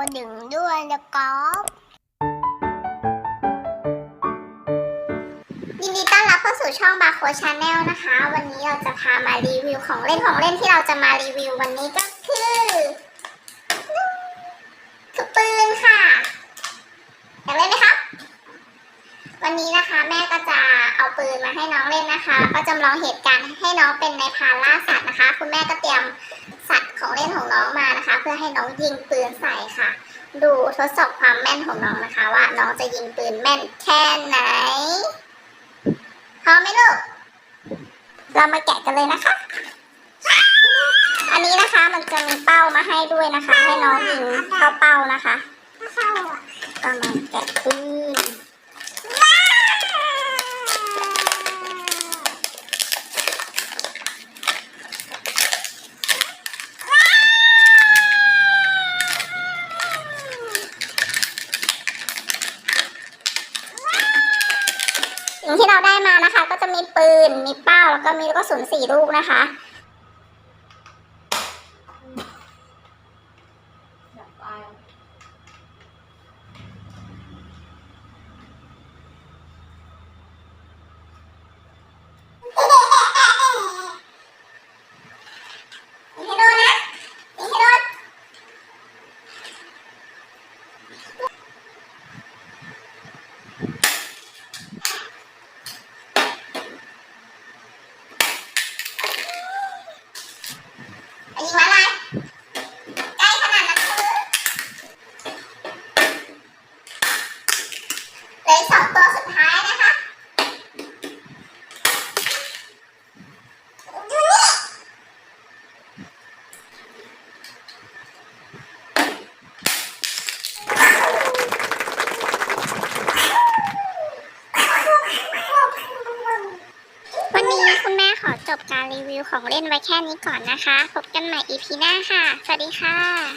กระดิ่งด้วยนะครับยินดีต้อนรับเข้าสู่ช่องบาโคชาแนลนะคะ วันนี้เราจะพามารีวิวของเล่นของเล่นที่เราจะมารีวิววันนี้ก็คือคือปืนค่ะอยากเล่นไหมครับวันนี้นะคะแม่ก็จะเอาปืนมาให้น้องเล่นนะคะ ก็จำลองเหตุการณ์ให้น้องเป็นในพานล่าสัตว์นะคะ คุณแม่ก็เตรียมสัตว์ของเล่นของน้องมา เพื่อให้น้องยิงปืนใส่ค่ะ ดูทดสอบความแม่นของน้องนะคะ ว่าน้องจะยิงปืนแม่นแค่ไหนพร้อมไหมลูกเรามาแกะกันเลยนะคะ อันนี้นะคะมันจะมีเป้ามาให้ด้วยนะคะ ให้น้องยิงเข้าเป้านะคะก็มาแกะปืน สิ่งที่เราได้มานะคะ ก็จะมีปืน มีเป้า แล้วก็มีลูกกระสุนสี่ลูกนะคะยิงให้โดนนะยิงให้โดนยิงมาอะไรใกล้ขนาดนั้นคือเหลืออกสองตัวสุดท้ายนะคะดูนี่ วันนี้คุณแม่ ขอจบการรีวิวของเล่นไว้แค่นี้ก่อนนะคะ พบกันใหม่ EP หน้าค่ะ สวัสดีค่ะ